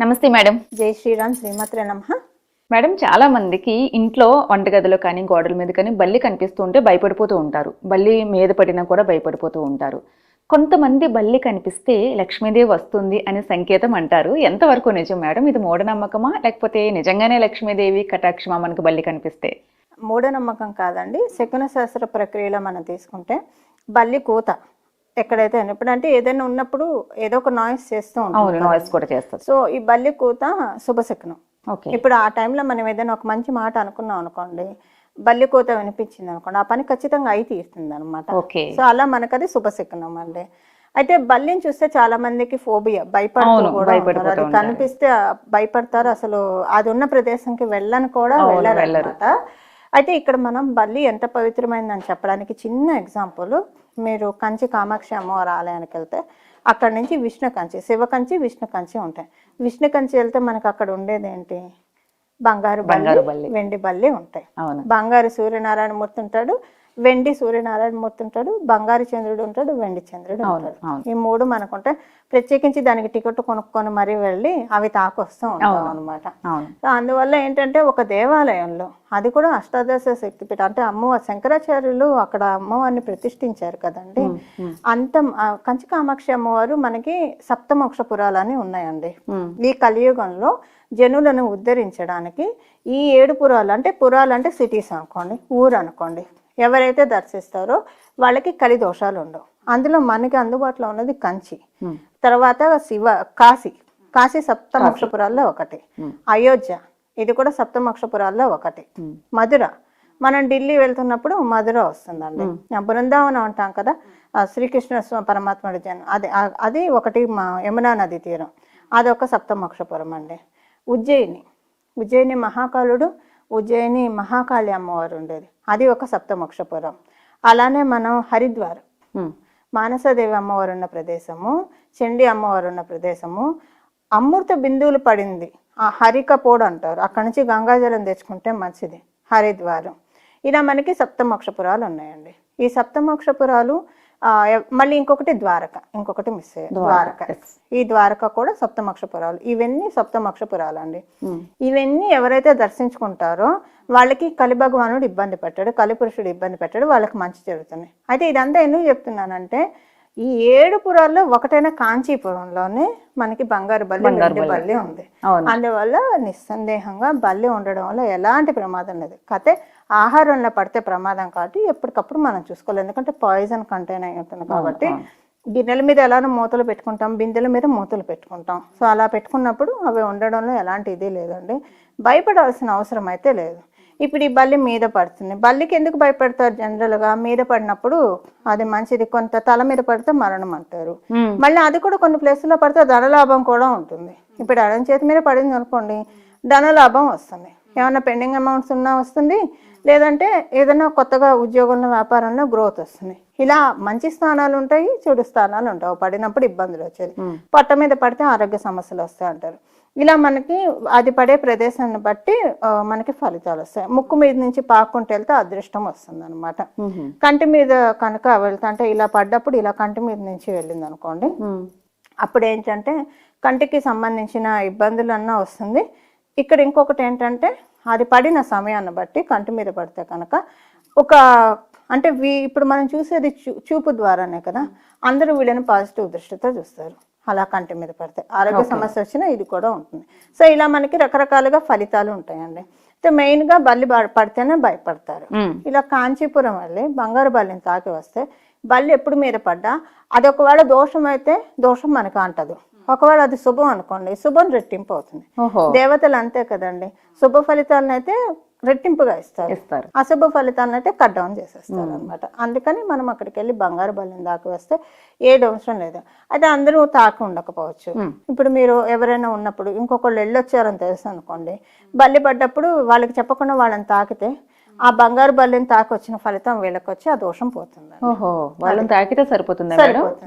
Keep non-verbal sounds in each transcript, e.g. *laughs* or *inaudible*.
నమస్తే మేడం. జై శ్రీరామ్ శ్రీమాత్రే నమ. మేడం చాలా మందికి ఇంట్లో వంటగదిలో కానీ గోడల మీద కానీ బల్లి కనిపిస్తూ ఉంటే భయపడిపోతూ ఉంటారు. బల్లి మీద పడినా కూడా భయపడిపోతూ ఉంటారు. కొంతమంది బల్లి కనిపిస్తే లక్ష్మీదేవి వస్తుంది అనే సంకేతం అంటారు. ఎంతవరకు నిజం మేడం? ఇది మూఢనమ్మకమా? లేకపోతే నిజంగానే లక్ష్మీదేవి కటాక్షమా మనకు బల్లి కనిపిస్తే? మూఢనమ్మకం కాదండి. శకున శాస్త్ర ప్రక్రియలో మనం తీసుకుంటే బల్లి కూత. ఎక్కడైతే ఇప్పుడంటే ఏదైనా ఉన్నప్పుడు ఏదో ఒక నాయిస్ చేస్తూ ఉంటాం నాయిస్ కూడా చేస్తారు. సో ఈ బల్లి కూత శుభశకునం. ఓకే. ఇప్పుడు ఆ టైంలో మనం ఏదైనా ఒక మంచి మాట అనుకున్నాం అనుకోండి బల్లి కూత వినిపించింది అనుకోండి ఆ పని ఖచ్చితంగా అయి తీస్తుంది అనమాట సో అలా మనకు అది శుభశకునం అండి. అయితే బల్లిని చూస్తే చాలా మందికి ఫోబియా భయపడుతూ అవును, కూడా. అది. కనిపిస్తే భయపడతారు. అసలు అది ఉన్న ప్రదేశంకి వెళ్ళని కూడా వెళ్ళరు. అయితే ఇక్కడ మనం బల్లి ఎంత పవిత్రమైందని చెప్పడానికి చిన్న ఎగ్జాంపుల్ మీరు కంచి కామాక్షి అమ్మవారి ఆలయానికి వెళ్తే అక్కడ నుంచి విష్ణు కంచి శివ కంచి విష్ణు కంచి ఉంటాయి. విష్ణు కంచి వెళ్తే మనకు అక్కడ ఉండేది ఏంటి? బంగారు బంగారు బల్లి. వెండి బల్లి ఉంటాయి. బంగారు సూర్యనారాయణ మూర్తి ఉంటాడు. వెండి సూర్యనారాయణ మూర్తి ఉంటాడు బంగారు చంద్రుడు ఉంటాడు వెండి చంద్రుడు ఉంటాడు. ఈ మూడు మనకుంటే ప్రత్యేకించి దానికి టికెట్ కొనుక్కొని మరీ వెళ్ళి అవి తాకొస్తూ ఉంటాం. అనమాట అందువల్ల ఏంటంటే ఒక దేవాలయంలో అది కూడా అష్టాదశ శక్తిపీఠ అంటే అమ్మవారు శంకరాచార్యులు అక్కడ అమ్మవారిని ప్రతిష్ఠించారు కదండి. అంత కంచి కామాక్షి అమ్మవారు మనకి సప్తమోక్ష పురాలని ఉన్నాయండి. ఈ కలియుగంలో జనులను ఉద్ధరించడానికి ఈ ఏడు పురాలు అంటే పురాలు అంటే సిటీస్ అనుకోండి ఊరు అనుకోండి ఎవరైతే దర్శిస్తారో వాళ్ళకి కలి దోషాలు ఉండవు. అందులో మనకి అందుబాటులో ఉన్నది కంచి. తర్వాత శివ కాశీ. కాశీ సప్తమోక్షపురాల్లో ఒకటి. అయోధ్య. ఇది కూడా సప్తమోక్షపురాల్లో ఒకటి. మధుర. మనం ఢిల్లీ వెళ్తున్నప్పుడు మధుర వస్తుందండి. బృందావనం అంటాం కదా శ్రీకృష్ణ పరమాత్ముడి జన్మ అది అది ఒకటి మా యమునా నది తీరం. అదొక సప్తమోక్షపురం అండి. ఉజ్జయిని. ఉజ్జయిని మహాకాలుడు ఉజ్జయిని మహాకాళి అమ్మవారు ఉండేది. అది ఒక సప్తమోక్షపురం. అలానే మనం హరిద్వార్. మానసదేవి అమ్మవారు ఉన్న ప్రదేశము చండి అమ్మవారు ఉన్న ప్రదేశము అమృత బిందువులు పడింది. ఆ హరికపోడు అంటారు. అక్కడి నుంచి గంగాజలం తెచ్చుకుంటే మంచిది. హరిద్వారం. ఇలా మనకి సప్తమోక్షపురాలు ఉన్నాయండి. ఈ సప్తమోక్షపురాలు మళ్ళీ ఇంకొకటి ద్వారక ఇంకొకటి మిస్ అయ్యారు ద్వారక ఈ ద్వారక కూడా సప్తమోక్షపురాలు. ఇవన్నీ సప్తమోక్షపురాలు అండి. ఇవన్నీ ఎవరైతే దర్శించుకుంటారో వాళ్ళకి కలి భగవానుడు ఇబ్బంది పెట్టాడు కలిపురుషుడు ఇబ్బంది పెట్టాడు వాళ్ళకి మంచి జరుగుతుంది అయితే ఇదంతా ఎందుకు చెప్తున్నానంటే ఈ ఏడు పురాల్లో ఒకటైన కాంచీపురంలోనే మనకి బంగారు బల్లి వెండి బల్లి. ఉంది. అందువల్ల నిస్సందేహంగా బల్లి ఉండడం వల్ల ఎలాంటి ప్రమాదం లేదు. కాకపోతే ఆహారంలో పడితే ప్రమాదం కాబట్టి ఎప్పటికప్పుడు మనం చూసుకోవాలి. ఎందుకంటే పాయిజన్ కంటైన్ అయి ఉంటుంది కాబట్టి గిన్నెల మీద ఎలానో మూతలు పెట్టుకుంటాం బిందెల మీద మూతలు పెట్టుకుంటాం. సో అలా పెట్టుకున్నప్పుడు అవి ఉండడంలో ఎలాంటి ఇది లేదండి. భయపడాల్సిన అవసరం అయితే లేదు. ఇప్పుడు ఈ బల్లి మీద పడుతుంది. బల్లికి ఎందుకు భయపడతారు జనరల్గా? మీద పడినప్పుడు అది మంచిది. కొంత తల మీద పడితే మరణం అంటారు. మళ్ళీ అది కూడా కొన్ని ప్లేసుల్లో పడితే ధనలాభం కూడా ఉంటుంది. ఇప్పుడు అడం చేతి మీద పడింది అనుకోండి ధనలాభం వస్తుంది. ఏమైనా పెండింగ్ అమౌంట్స్ ఉన్నా వస్తుంది లేదంటే ఏదైనా కొత్తగా ఉద్యోగంలో వ్యాపారంలో గ్రోత్ వస్తుంది. ఇలా మంచి స్థానాలు ఉంటాయి చెడు స్థానాలు ఉంటాయి. పడినప్పుడు ఇబ్బందులు వచ్చేది. పొట్ట మీద పడితే ఆరోగ్య సమస్యలు వస్తాయి అంటారు. ఇలా మనకి అది పడే ప్రదేశాన్ని బట్టి మనకి ఫలితాలు వస్తాయి. ముక్కు మీద నుంచి పాక్కుంటూ వెళ్తే అదృష్టం వస్తుంది అనమాట. కంటి మీద కనుక వెళ్తా అంటే ఇలా పడ్డప్పుడు ఇలా కంటి మీద నుంచి వెళ్ళింది అనుకోండి. అప్పుడు ఏంటంటే కంటికి సంబంధించిన ఇబ్బందులు అన్నా వస్తుంది. ఇక్కడ ఇంకొకటి ఏంటంటే అది పడిన సమయాన్ని బట్టి కంటి మీద పడితే కనుక ఒక అంటే వీ ఇప్పుడు మనం చూసేది చూ చూపు ద్వారానే కదా అందరూ వీళ్ళని పాజిటివ్ దృష్టితో చూస్తారు. అలా కంటి మీద పడితే ఆరోగ్య సమస్య వచ్చినా ఇది కూడా ఉంటుంది. సో ఇలా మనకి రకరకాలుగా ఫలితాలు ఉంటాయండి. అయితే మెయిన్గా బల్లి పడితేనే భయపడతారు. ఇలా కాంచీపురం వెళ్ళి బంగారు బల్లిని తాకి వస్తే బల్లి ఎప్పుడు మీద పడ్డా అది ఒకవేళ దోషం అయితే దోషం మనకు అంటదు. ఒకవేళ అది శుభం అనుకోండి శుభం రెట్టింపు అవుతుంది. దేవతలు అంతే కదండి. శుభ ఫలితాలను అయితే రెట్టింపుగా ఇస్తారు. ఇస్తారు. అశుభ ఫలితాలను అయితే కట్ డౌన్ చేసేస్తారు అనమాట అందుకని మనం అక్కడికి వెళ్ళి బంగారు బల్లిని దాకా వస్తే ఏడు అవసరం లేదు. అయితే అందరూ తాకి ఉండకపోవచ్చు. ఇప్పుడు మీరు ఎవరైనా ఉన్నప్పుడు ఇంకొకళ్ళు వెళ్ళొచ్చారని తెలుసు అనుకోండి బల్లి పడ్డప్పుడు వాళ్ళకి చెప్పకుండా వాళ్ళని తాకితే ఆ బంగారు బల్లిని తాకి వచ్చిన ఫలితం వీళ్ళకి వచ్చి ఆ దోషం పోతుంది ఓహో వాళ్ళని తాకితే సరిపోతుందా.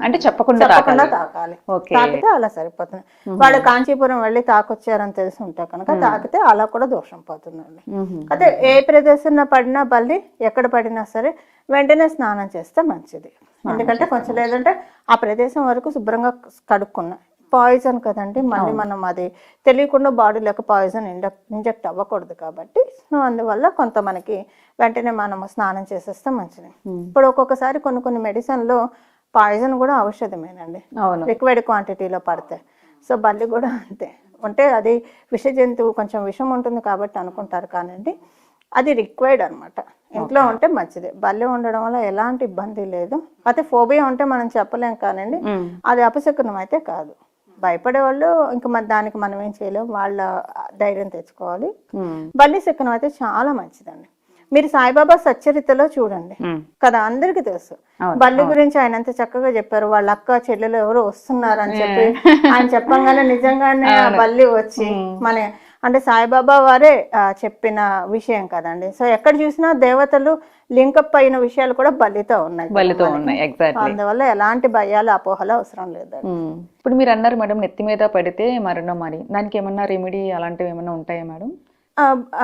అంటే చెప్పకుండా చెప్పకుండా తాకాలి. తాకితే అలా సరిపోతుంది. వాళ్ళు కాంచీపురం వెళ్ళి తాకొచ్చారని తెలిసి ఉంటే కనుక తాకితే అలా కూడా దోషం పోతుందండి. అదే ఏ ప్రదేశంలో పడినా బల్లి ఎక్కడ పడినా సరే వెంటనే స్నానం చేస్తే మంచిది. ఎందుకంటే కొంచెం లేదంటే ఆ ప్రదేశం వరకు శుభ్రంగా కడుక్కున్నా. పాయిజన్ కదండి. మళ్ళీ మనం అది తెలియకుండా బాడీలోకి పాయిజన్ ఇంజెక్ట్ అవ్వకూడదు కాబట్టి సో అందువల్ల కొంత మనకి వెంటనే మనము స్నానం చేసేస్తే మంచిది. ఇప్పుడు ఒక్కొక్కసారి కొన్ని కొన్ని మెడిసిన్లో పాయిజన్ కూడా ఔషధమేనండి. లిక్విడ్ క్వాంటిటీలో పడతాయి సో బల్లి కూడా అంతే. అంటే అది విష జంతువు కొంచెం విషం ఉంటుంది కాబట్టి అనుకుంటారు కానండి. అది రిక్వైర్డ్ అనమాట ఇంట్లో ఉంటే మంచిది. బల్లి ఉండడం వల్ల ఎలాంటి ఇబ్బంది లేదు. అయితే ఫోబియా ఉంటే మనం చెప్పలేం కానండి. అది అపశకునం అయితే కాదు. భయపడే వాళ్ళు ఇంకా మరి దానికి మనం ఏం చేయలేం వాళ్ళ ధైర్యం తెచ్చుకోవాలి. బల్లి శకునం అయితే చాలా మంచిదండి. మీరు సాయిబాబా సచ్చరితలో చూడండి. కదా అందరికీ తెలుసు. బల్లి గురించి ఆయన ఎంత చక్కగా చెప్పారు వాళ్ళ అక్క చెల్లెలు ఎవరు వస్తున్నారు అని చెప్పి ఆయన చెప్పంగానే నిజంగానే బల్లి వచ్చి మన అంటే సాయిబాబా వారే చెప్పిన విషయం కదండి. సో ఎక్కడ చూసినా దేవతలు లింకప్ అయిన విషయాలు కూడా బల్లితో ఉన్నాయి బలితో ఉన్నాయి ఎగ్జాక్ట్లీ అందువల్ల ఎలాంటి భయాలు అపోహలు అవసరం లేదండి. ఇప్పుడు మీరు అన్నారు మేడం నెత్తి మీద పడితే మరణం మరి దానికి ఏమన్నా రెమెడీ అలాంటివి ఏమన్నా ఉంటాయా మేడం?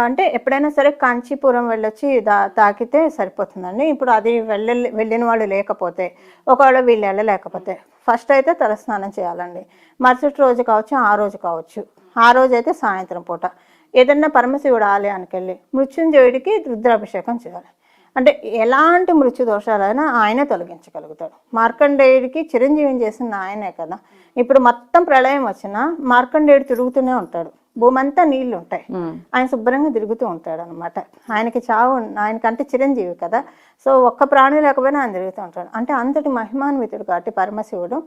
అంటే ఎప్పుడైనా సరే కాంచీపురం వెళ్ళొచ్చి దా తాకితే సరిపోతుందండి. ఇప్పుడు అది వెళ్ళ వెళ్ళిన వాళ్ళు లేకపోతే ఒకవేళ వీళ్ళు వెళ్ళలేకపోతే ఫస్ట్ అయితే తలస్నానం చేయాలండి. మరుసటి రోజు కావచ్చు ఆ రోజు కావచ్చు. ఆ రోజు అయితే సాయంత్రం పూట. ఏదన్నా పరమశివుడు ఆలయానికి వెళ్ళి మృత్యుంజయుడికి రుద్రాభిషేకం చేయాలి. అంటే ఎలాంటి మృత్యు దోషాలైనా ఆయనే తొలగించగలుగుతాడు. మార్కండేయుడికి చిరంజీవిని చేసిన ఆయనే కదా. ఇప్పుడు మొత్తం ప్రళయం వచ్చినా మార్కండేయుడు తిరుగుతూనే ఉంటాడు. భూమంతా నీళ్ళు ఉంటాయి. ఆయన శుభ్రంగా తిరుగుతూ ఉంటాడు అనమాట ఆయనకి చావు ఆయనకంటే చిరంజీవి కదా. సో ఒక్క ప్రాణి లేకపోయినా ఆయన తిరుగుతూ ఉంటాడు. అంటే అంతటి మహిమాన్వితుడు కాబట్టి పరమశివుడు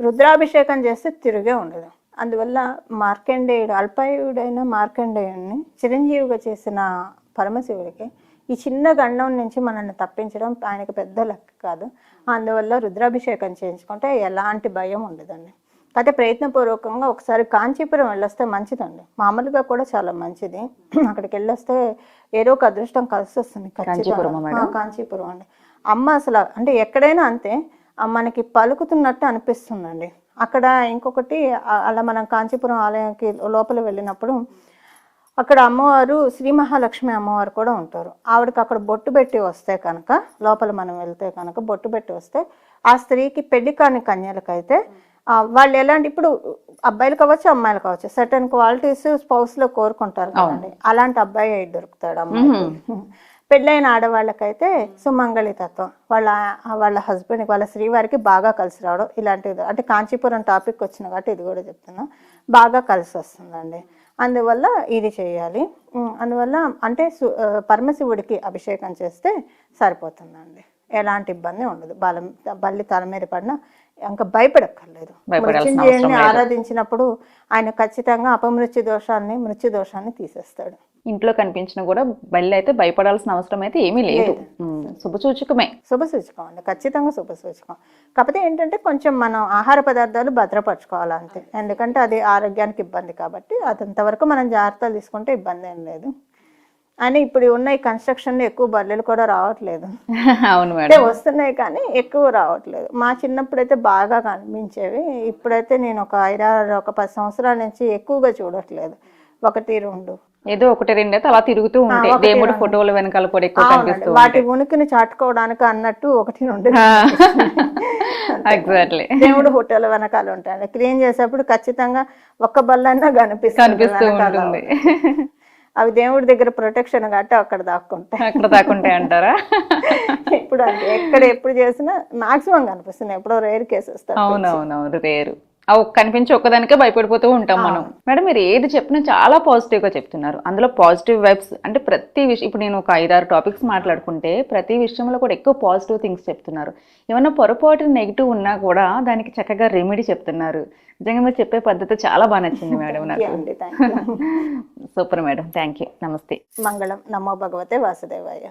రుద్రాభిషేకం చేస్తే తిరిగే ఉండదు. అందువల్ల మార్కండేయుడు అల్పాయుడైన మార్కండేయుడిని చిరంజీవిగా చేసిన పరమశివుడికి ఈ చిన్న గండం నుంచి మనల్ని తప్పించడం ఆయనకు పెద్ద లెక్క కాదు. అందువల్ల రుద్రాభిషేకం చేయించుకుంటే ఎలాంటి భయం ఉండదండి. అయితే ప్రయత్నపూర్వకంగా ఒకసారి కాంచీపురం వెళ్ళొస్తే మంచిదండి. మామూలుగా కూడా చాలా మంచిది. అక్కడికి వెళ్ళొస్తే ఏదో ఒక అదృష్టం కలిసి వస్తుంది కాంచీపురం అండి. అమ్మ అసలు అంటే ఎక్కడైనా అంతే మనకి పలుకుతున్నట్టు అనిపిస్తుందండి. అక్కడ ఇంకొకటి అలా మనం కాంచీపురం ఆలయానికి లోపల వెళ్ళినప్పుడు అక్కడ అమ్మవారు శ్రీ మహాలక్ష్మి అమ్మవారు కూడా ఉంటారు. ఆవిడకి అక్కడ బొట్టు పెట్టి వస్తే కనుక లోపల మనం వెళ్తే కనుక బొట్టు పెట్టి వస్తే ఆ స్త్రీకి పెళ్ళి కాని కన్యలకైతే వాళ్ళు ఎలాంటి ఇప్పుడు అబ్బాయిలు కావచ్చు అమ్మాయిలు కావచ్చు సర్టన్ క్వాలిటీస్ స్పౌస్లో కోరుకుంటారు కదండి. అలాంటి అబ్బాయి దొరుకుతాడు అమ్మాయికి పెళ్ళైన ఆడవాళ్ళకైతే సుమంగళి తత్వం వాళ్ళ వాళ్ళ హస్బెండ్ వాళ్ళ శ్రీవారికి బాగా కలిసి రావడం ఇలాంటిది. అంటే కాంచీపురం టాపిక్ వచ్చిన కాబట్టి ఇది కూడా చెప్తున్నా. బాగా కలిసి వస్తుందండి. అందువల్ల ఇది చేయాలి. అందువల్ల అంటే పరమశివుడికి అభిషేకం చేస్తే సరిపోతుందండి. ఎలాంటి ఇబ్బంది ఉండదు. బలం బల్లి తల మీద పడినా ఇంకా భయపడక్కర్లేదు. మృత్యుంజయుడిని ఆరాధించినప్పుడు ఆయన ఖచ్చితంగా అపమృత్యు దోషాన్ని మృత్యు దోషాన్ని తీసేస్తాడు. ఇంట్లో కనిపించినా కూడా బల్లి అయితే భయపడాల్సిన అవసరం అయితే ఏమీ లేదు. శుభసూచకమే. శుభసూచకం అండి. ఖచ్చితంగా శుభసూచకం కాకపోతే ఏంటంటే కొంచెం మనం ఆహార పదార్థాలు భద్రపరచుకోవాలి అంతే. ఎందుకంటే అది ఆరోగ్యానికి ఇబ్బంది కాబట్టి అదంతవరకు మనం జాగ్రత్తలు తీసుకుంటే ఇబ్బంది ఏం లేదు. అని ఇప్పుడు ఉన్న ఈ కన్స్ట్రక్షన్ ఎక్కువ బల్లెలు కూడా రావట్లేదు. అవును మేడం. వస్తున్నాయి కానీ ఎక్కువ రావట్లేదు. మా చిన్నప్పుడైతే బాగా కనిపించేవి. ఇప్పుడైతే నేను ఒక ఐదారు ఒక పది సంవత్సరాల నుంచి ఎక్కువగా చూడట్లేదు. ఒకటి రెండు. ఏదో ఒకటి రెండు అయితే అలా తిరుగుతూ ఉంటాయి దేవుడి. ఫోటోల వెనకాల కూడా ఎక్కువ కనిపిస్తూ వాటి ఉనికిని చాటుకోవడానికి అన్నట్టు ఒకటి రెండు. ఎగ్జాక్ట్లీ దేవుడు హోటల్ వెనకాల ఉంటాయండి. క్లీన్ చేసేప్పుడు ఖచ్చితంగా ఒక్క బల్లన్నా కనిపిస్తుంది. కనిపిస్తూ. ఉంటుంది. అవి దేవుడి దగ్గర ప్రొటెక్షన్ కాబట్టి అక్కడ దాక్కుంటాయి అక్కడ దాకుంటాయి అంటారా? ఇప్పుడు అంతే ఎక్కడ ఎప్పుడు చేసినా మాక్సిమం కనిపిస్తుంది ఎప్పుడో రేర్ కేసెస్ అవునవునవును రేరు అవి కనిపించి ఒక్కదానికే భయపడిపోతూ ఉంటాం మనం. మేడం మీరు ఏది చెప్పినా చాలా పాజిటివ్గా చెప్తున్నారు. అందులో పాజిటివ్ వైబ్స్ అంటే ప్రతి విషయం ఇప్పుడు నేను ఒక ఐదారు టాపిక్స్ మాట్లాడుకుంటే ప్రతి విషయంలో కూడా ఎక్కువ పాజిటివ్ థింగ్స్ చెప్తున్నారు. ఏమన్నా పొరపాటు నెగిటివ్ ఉన్నా కూడా దానికి చక్కగా రెమెడీ చెప్తున్నారు. నిజంగా మీరు చెప్పే పద్ధతి చాలా బాగా నచ్చింది *laughs* మేడం నాకు. *laughs* Super madam thank you. నమస్తే. మంగళం. నమో భగవతే వాసుదేవాయ.